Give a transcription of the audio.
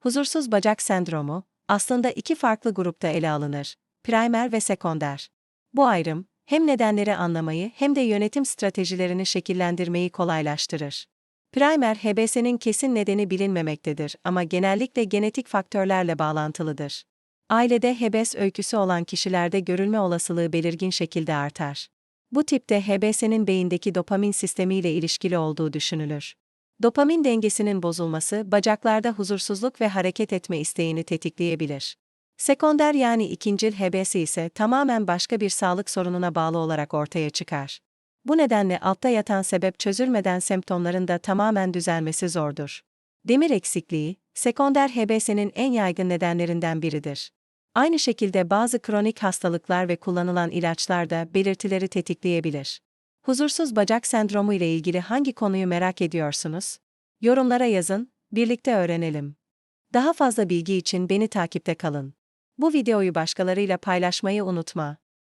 Huzursuz bacak sendromu, aslında iki farklı grupta ele alınır, primer ve sekonder. Bu ayrım, hem nedenleri anlamayı hem de yönetim stratejilerini şekillendirmeyi kolaylaştırır. Primer HBS'nin kesin nedeni bilinmemektedir ama genellikle genetik faktörlerle bağlantılıdır. Ailede HBS öyküsü olan kişilerde görülme olasılığı belirgin şekilde artar. Bu tipte HBS'nin beyindeki dopamin sistemiyle ilişkili olduğu düşünülür. Dopamin dengesinin bozulması bacaklarda huzursuzluk ve hareket etme isteğini tetikleyebilir. Sekonder yani ikincil HBS ise tamamen başka bir sağlık sorununa bağlı olarak ortaya çıkar. Bu nedenle altta yatan sebep çözülmeden semptomların da tamamen düzelmesi zordur. Demir eksikliği, sekonder HBS'nin en yaygın nedenlerinden biridir. Aynı şekilde bazı kronik hastalıklar ve kullanılan ilaçlar da belirtileri tetikleyebilir. Huzursuz bacak sendromu ile ilgili hangi konuyu merak ediyorsunuz? Yorumlara yazın, birlikte öğrenelim. Daha fazla bilgi için beni takipte kalın. Bu videoyu başkalarıyla paylaşmayı unutma.